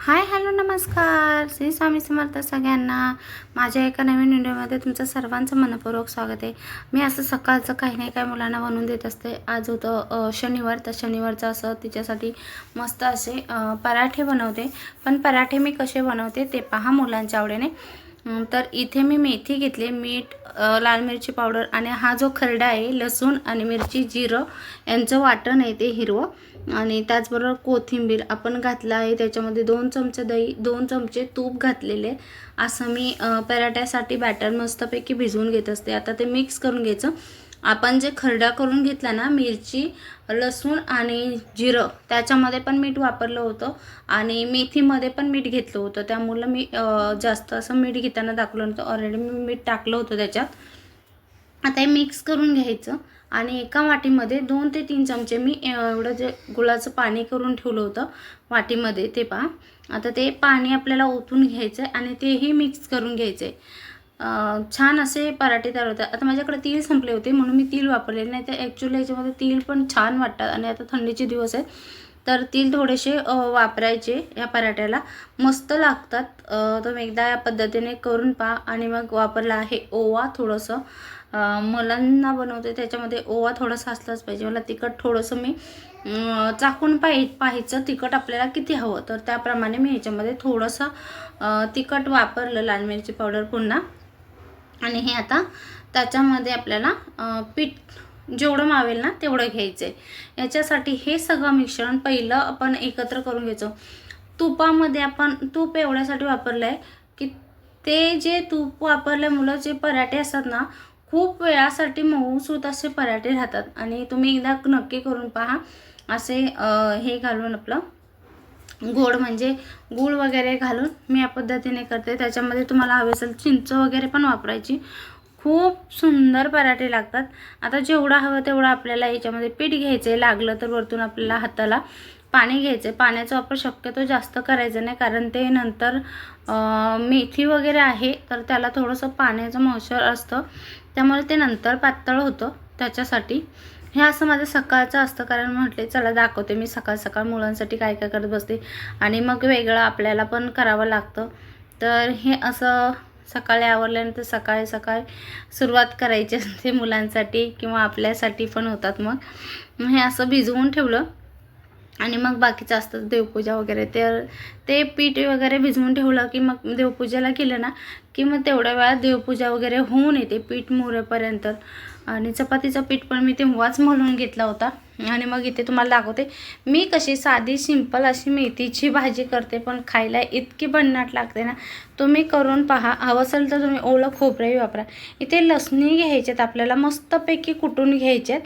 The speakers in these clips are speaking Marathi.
हाय हॅलो नमस्कार. श्री स्वामी समर्थ सगळ्यांना. माझ्या एका नवीन व्हिडिओमध्ये तुमचं सर्वांचं मनपूर्वक स्वागत आहे. मी असं सकाळचं काही नाही काही मुलांना बनवून देत असते. आज होतं शनिवार. तर शनिवारचं असं तिच्यासाठी मस्त असे पराठे बनवते. पण पराठे मी कसे बनवते ते पहा मुलांच्या आवडीने. तर इथे मी मेथी घेतली मीठ लाल मिरची पावडर आणि हा जो खरडा आहे लसूण आणि मिरची जिरं यांचं वाटण आहे ते हिरवं. आणि त्याचबरोबर कोथिंबीर आपण घातला आहे. त्याच्यामध्ये दोन चमचे दही दोन चमचे तूप घातलेले. असं मी पराठ्यासाठी बॅटर मस्तपैकी भिजवून घेत असते. आता ते मिक्स करून घ्यायचं. आपण जे खरडा करून घेतला ना मिरची लसूण आणि जिरं त्याच्यामध्ये पण मीठ वापरलं होतं. आणि मेथीमध्ये पण मीठ घेतलं होतं. त्यामुळं मी जास्त असं मीठ घेताना दाखवलं नव्हतं. ऑलरेडी मी मीठ टाकलं होतं त्याच्यात. आता हे मिक्स करून घ्यायचं. आणि एका वाटीमध्ये दोन ते तीन चमचे मी एवढं जे गुळाचं पाणी करून ठेवलं होतं वाटीमध्ये ते पहा. आता ते पाणी आपल्याला ओतून घ्यायचं आहे आणि तेही मिक्स करून घ्यायचं आहे छान असे पराठे तयार होतात. आता माझ्याकडे तीळ संपले होते म्हणून मी तीळ वापरलेले नाही. तर ॲक्च्युली याच्यामध्ये तीळ पण छान वाटतात आणि आता थंडीचे दिवस आहेत. तर तीळ थोडेसे वापरायचे या पराठ्याला. मस्त लागतात. तुम्ही एकदा या पद्धतीने करून पहा आणि मग वापरला आहे ओवा थोडंसं. मुलांना बनवते. त्याच्यामध्ये ओवा थोडासा असलाच पाहिजे. मला तिखट थोडंसं मी चाकून पाहि पाहायचं. तिखट आपल्याला किती हवं? तर त्याप्रमाणे मी ह्याच्यामध्ये थोडंसं तिखट वापरलं. लाल मिरची पावडर पुन्हा. आणि हे आता त्याच्यामध्ये आपल्याला पीठ जेवढं मावेल ना तेवढं घ्यायचं आहे याच्यासाठी हे सगळं मिश्रण पहिलं आपण एकत्र करून घ्यायचं. तुपामध्ये आपण तूप एवढ्यासाठी वापरलं आहे की ते जे तूप वापरल्यामुळं जे पराठे असतात ना खूप वेळासाठी मऊसूत असे पराठे राहतात. आणि तुम्ही एकदा नक्की करून पहा. असे हे घालून आपलं गोड म्हणजे गूळ वगैरे घालून मी या पद्धतीने करते. त्याच्यामध्ये तुम्हाला हवे असेल चिंच वगैरे पण वापरायची. खूप सुंदर पराठे लागतात. आता जेवढा हवं तेवढं आपल्याला याच्यामध्ये पीठ घ्यायचं. आहे लागलं तर वरतून आपल्याला हाताला पाणी घ्यायचं. आहे पाण्याचा वापर शक्यतो जास्त करायचा नाही. कारण ते नंतर मेथी वगैरे आहे तर त्याला थोडंसं पाण्याचं मॉइश्चर असतं. त्यामुळे ते नंतर पातळ होतं. त्याच्यासाठी. हे असं माझं सकाळचं असतं कारण म्हटले चला दाखवते मी सकाळ सकाळ मुलांसाठी काय काय करत बसते. आणि मग वेगळं आपल्याला पण करावं लागतं. तर हे असं सकाळी आवरल्यानंतर सकाळी सकाळी सुरुवात करायची असते मुलांसाठी किंवा आपल्यासाठी पण होतात मग हे असं भिजवून ठेवलं. आणि मग बाकीचं असतं देवपूजा वगैरे. तर ते पीठ वगैरे भिजवून ठेवलं की मग देवपूजेला केलं ना की मग तेवढ्या वेळात देवपूजा वगैरे होऊन येते पीठ मोरेपर्यंत आणि चपातीचं पीठ पण मी तेव्हाच मलून घेतला होता. आणि मग इथे तुम्हाला दाखवते मी कशी साधी सिंपल अशी मेथीची भाजी करते पण खायला इतकी भन्नाट लागते ना. तुम्ही करून पहा. हवं असेल तर तुम्ही ओलं खोबरंही वापरा. इथे लसणी घ्यायच्यात आपल्याला मस्तपैकी कुटून घ्यायच्यात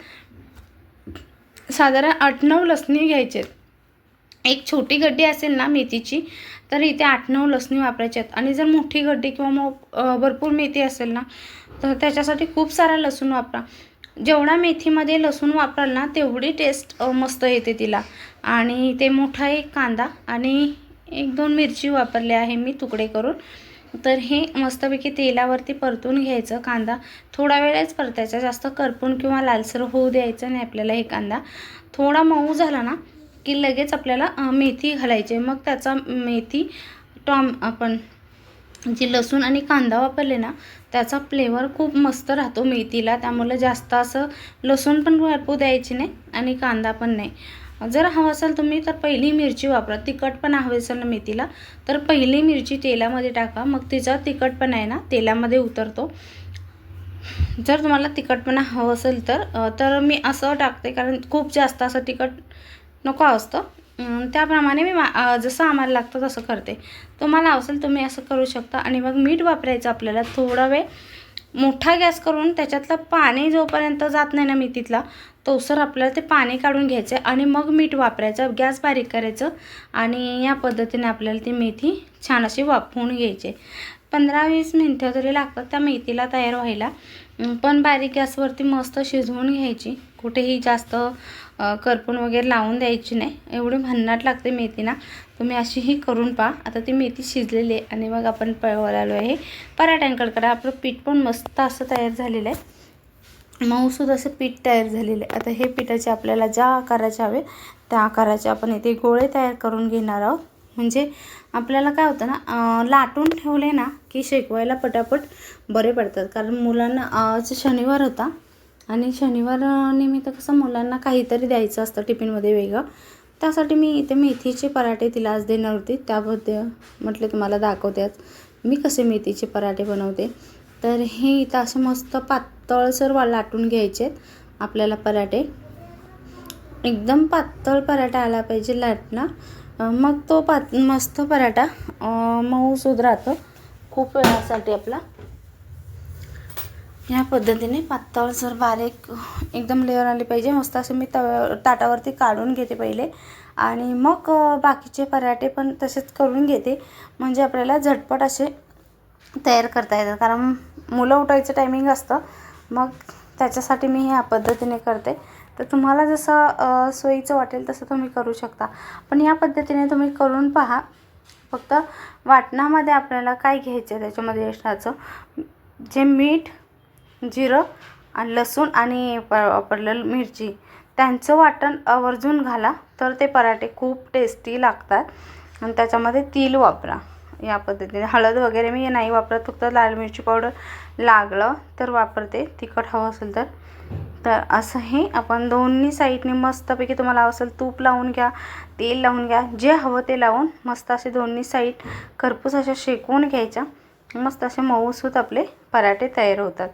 साधारण आठ नऊ लसणी घ्यायचे एक छोटी गड्डी असेल ना मेथीची तर इथे आठ नऊ लसणी वापरायचे आहेत आणि जर मोठी गड्डी किंवा मग भरपूर मेथी असेल ना तर त्याच्यासाठी खूप सारा लसूण वापरा. जेवढा मेथीमध्ये लसूण वापराल ना तेवढी टेस्ट मस्त येते तिला. आणि ते मोठा एक कांदा आणि एक दोन मिरची वापरले आहे मी तुकडे करून. तर हे मस्तपैकी तेलावरती परतून घ्यायचं कांदा. थोडा वेळच परतायचा जास्त करपून किंवा लालसर होऊ द्यायचं नाही आपल्याला हे कांदा. थोडा मऊ झाला ना की लगेच आपल्याला मेथी घालायची. मग त्याचा मेथी टॉम आपण जी लसूण आणि कांदा वापरले ना त्याचा फ्लेवर खूप मस्त राहतो मेथीला. त्यामुळे जास्त असं लसूण पण भरपूर द्यायची नाही आणि कांदा पण नाही. जर हवं असेल तुम्ही तर पहिली मिरची वापरा. तिखटपणा हवे असेल ना मेथीला तर पहिली मिरची तेलामध्ये टाका. मग तिचा तिखटपणा आहे ना तेलामध्ये उतरतो. जर तुम्हाला तिखटपणा हवं असेल तर तर मी असं टाकते कारण खूप जास्त असं तिखट नको असतं. त्याप्रमाणे मी मा जसं आम्हाला लागतं तसं करते. तुम्हाला हवं असेल तुम्ही असं करू शकता. आणि मग मीठ वापरायचं आपल्याला थोडा वेळ. मोठा गॅस करून त्याच्यातलं पाणी जोपर्यंत जात नाही ना मेथीतला तोसर आपल्याला ते पाणी काढून घ्यायचं आणि मग मीठ वापरायचं गॅस बारीक करायचं आणि या पद्धतीने आपल्याला ती मेथी छान अशी वाफवून घ्यायची. पंधरा वीस मिनटं तरी लागतात त्या मेथीला तयार व्हायला पण बारीक गॅसवरती मस्त शिजवून घ्यायची. कुठेही जास्त करपून वगैरे लावून द्यायची नाही. एवढी भन्नाट लागते मेथी ना तुम्ही अशीही करून पहा. आता ती मेथी शिजलेली आहे आणि मग आपण पळवायला आलो आहे पराठ्यांकडे. करा आपलं पीठ पण मस्त असं तयार झालेलं आहे. मऊसूद असं पीठ तयार झालेलं आहे. आता हे पिठाचे आपल्याला ज्या आकाराचे हवे त्या आकाराचे आपण इथे गोळे तयार करून घेणार आहोत. म्हणजे आपल्याला काय होतं ना लाटून ठेवले ना की शेकवायला पटापट बरे पडतात. कारण मुलांना आज शनिवार होता आणि शनिवार निमित्त कसं मुलांना काहीतरी द्यायचं असतं टिफिनमध्ये वेगळं. त्यासाठी मी इथे मेथीचे पराठे तिला आज देणार होते. त्याबद्दल म्हटले तुम्हाला दाखवते मी कसे मेथीचे पराठे बनवते? तर हे इथं असं मस्त पातळसर वा लाटून घ्यायचे आपल्याला पराठे. एकदम पातळ पराठा आला पाहिजे लाटणं. मग तो पात मस्त पराठा मऊसूद राहतो खूप वेळासाठी आपला. या पद्धतीने पातळसर बारीक एकदम लेअर आली पाहिजे मस्त असं मी तव्या ताटावरती काढून घेते पहिले. आणि मग बाकीचे पराठे पण तसेच करून घेते. म्हणजे आपल्याला झटपट असे तयार करता येतात. कारण मुलं उठायचं टायमिंग असतं. मग त्याच्यासाठी मी ह्या पद्धतीने करते. तर तुम्हाला जसं सोयीचं वाटेल तसं तुम्ही करू शकता. पण या पद्धतीने तुम्ही करून पहा. फक्त वाटणामध्ये आपल्याला काय घ्यायचं आहे त्याच्यामध्ये यशाचं? जे मीठ जिरं आणि लसूण आणि प वापरलेलं मिरची त्यांचं वाटण आवर्जून घाला. तर ते पराठे खूप टेस्टी लागतात. आणि त्याच्यामध्ये तेल वापरा. या पद्धतीने. हळद वगैरे मी नाही वापरत. फक्त लाल मिरची पावडर लागलं तर वापरते. तिखट हवं असेल तर. तर असं हे आपण दोन्ही साईडने मस्तपैकी तुम्हाला असेल तूप लावून घ्या तेल लावून घ्या जे हवं ते लावून मस्त असे दोन्ही साईड खरपूस अशा शेकवून घ्यायच्या. मस्त असे मऊसूत आपले पराठे तयार होतात.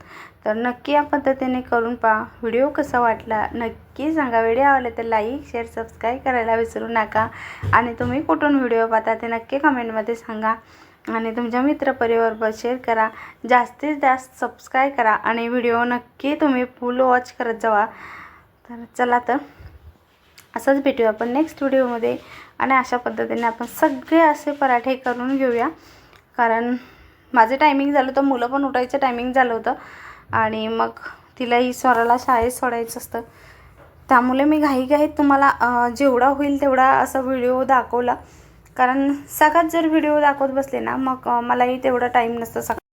तर नक्की या पद्धतीने करून पहा. व्हिडिओ कसा वाटला नक्की सांगा. व्हिडिओ आवडला तर लाईक शेअर सबस्क्राईब करायला विसरू नका. आणि तुम्ही कुठून व्हिडिओ पाहता ते नक्की कमेंटमध्ये सांगा. आणि तुमच्या मित्रपरिवारवर शेअर करा. जास्तीत जास्त सबस्क्राईब करा आणि व्हिडिओ नक्की तुम्ही फुल वॉच करत जावा. तर चला तर असंच भेटूया आपण नेक्स्ट व्हिडिओमध्ये आणि अशा पद्धतीने आपण सगळे असे पराठे करून घेऊया. कारण माझं टायमिंग झालं होतं मुलं पण उठायचं टायमिंग झालं होतं. आणि मग तिलाही स्वराला शाळेत सोडायचं असतं. त्यामुळे मी घाईघाईत तुम्हाला जेवढा होईल तेवढा असा व्हिडिओ दाखवला. कारण सगळ्यात जर व्हिडिओ दाखवत बसले ना मग मलाही तेवढा टाईम नसतो सकाळ